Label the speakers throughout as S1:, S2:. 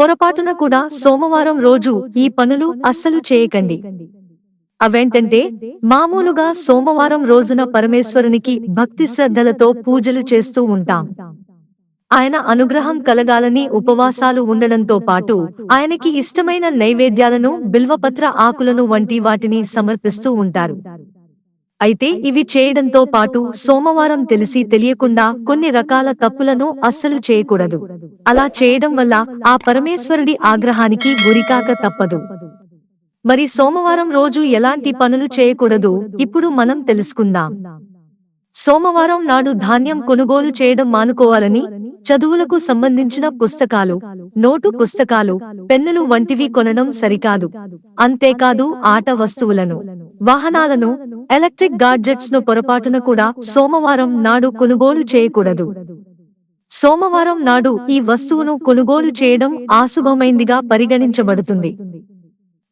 S1: పొరపాటున కూడా సోమవారం రోజు ఈ పనులు అస్సలు చేయకండి. అవేంటంటే మామూలుగా సోమవారం రోజున పరమేశ్వరునికి భక్తి శ్రద్ధలతో పూజలు చేస్తూ ఉంటాం. ఆయన అనుగ్రహం కలగాలని ఉపవాసాలు ఉండడంతో పాటు ఆయనకి ఇష్టమైన నైవేద్యాలను బిల్వపత్ర ఆకులను వంటి వాటిని సమర్పిస్తూ ఉంటారు. అయితే ఇవి చేయడంతో పాటు సోమవారం తెలిసి తెలియకుండా కొన్ని రకాల తప్పులను అస్సలు చేయకూడదు. అలా చేయడం వల్ల ఆ పరమేశ్వరుడి ఆగ్రహానికి గురికాక తప్పదు. మరి సోమవారం రోజు ఎలాంటి పనులు చేయకూడదు? ఇప్పుడు మనం తెలుసుకుందాం. సోమవారం నాడు ధాన్యం కొనుగోలు చేయడం మానుకోవాలని చదువులకు సంబంధించిన పుస్తకాలు నోటు పుస్తకాలు పెన్నులు వంటివి కొనడం సరికాదు. అంతేకాదు ఆట వస్తువులను. వాహనాలను ఎలక్ట్రిక్ గాడ్జెట్స్ను పొరపాటున కూడా సోమవారం నాడు కొనుగోలు చేయకూడదు. సోమవారం నాడు ఈ వస్తువును కొనుగోలు చేయడం ఆశుభమైందిగా పరిగణించబడుతుంది.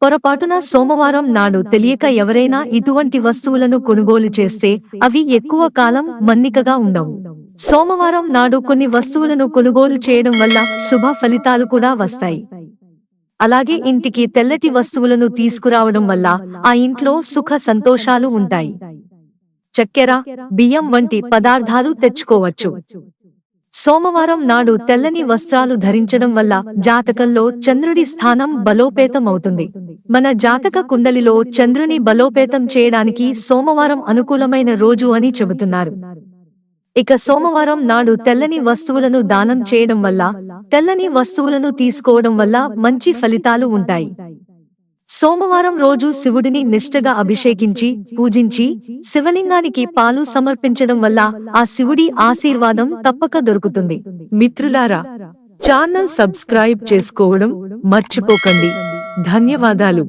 S1: పొరపాటున సోమవారం నాడు తెలియక ఎవరైనా ఇటువంటి వస్తువులను కొనుగోలు చేస్తే అవి ఎక్కువ కాలం మన్నికగా ఉండవు. సోమవారం నాడు కొన్ని వస్తువులను కొనుగోలు చేయడం వల్ల శుభ ఫలితాలు కూడా వస్తాయి. అలాగే ఇంటికి తెల్లటి వస్తువులను తీసుకురావడం వల్ల ఆ ఇంట్లో సుఖ సంతోషాలు ఉంటాయి. చక్కెర బియ్యం వంటి పదార్థాలు తెచ్చుకోవచ్చు. సోమవారం నాడు తెల్లని వస్త్రాలు ధరించడం వల్ల జాతకంలో చంద్రుడి స్థానం బలోపేతం అవుతుంది మన జాతక కుండలిలో చంద్రుని బలోపేతం చేయడానికి సోమవారం అనుకూలమైన రోజు అని చెబుతున్నారు. ఇక సోమవారం నాడు తెల్లని వస్తువులను దానం చేయడం వల్ల తెల్లని వస్తువులను తీసుకోవడం వల్ల మంచి ఫలితాలు ఉంటాయి. సోమవారం రోజు శివుడిని నిష్టగా అభిషేకించి పూజించి శివలింగానికి పాలు సమర్పించడం వల్ల ఆ శివుడి ఆశీర్వాదం తప్పక దొరుకుతుంది. మిత్రులారా ఛానల్ సబ్స్క్రైబ్ చేసుకోవడం మర్చిపోకండి. ధన్యవాదాలు.